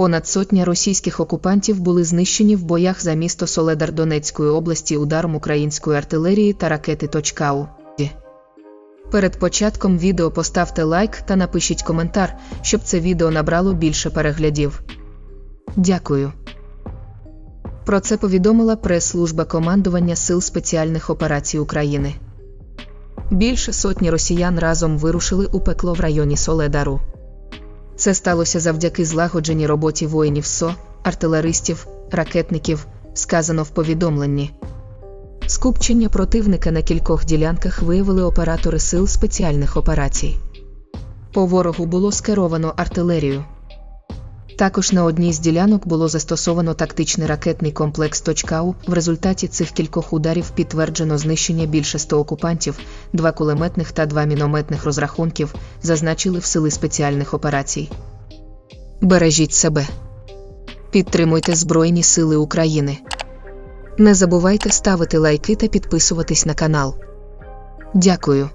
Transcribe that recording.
Понад сотня російських окупантів були знищені в боях за місто Соледар Донецької області ударом української артилерії та ракети «Точкау». Перед початком відео поставте лайк та напишіть коментар, щоб це відео набрало більше переглядів. Дякую. Про це повідомила прес-служба командування Сил спеціальних операцій України. Більше сотні росіян разом вирушили у пекло в районі Соледару. Це сталося завдяки злагодженій роботі воїнів СО, артилеристів, ракетників, сказано в повідомленні. Скупчення противника на кількох ділянках виявили оператори сил спеціальних операцій. По ворогу було скеровано артилерію. Також на одній з ділянок було застосовано тактичний ракетний комплекс «Точкау». В результаті цих кількох ударів підтверджено знищення більше 100 окупантів, два кулеметних та два мінометних розрахунків, зазначили в сили спеціальних операцій. Бережіть себе. Підтримуйте Збройні Сили України. Не забувайте ставити лайки та підписуватись на канал. Дякую.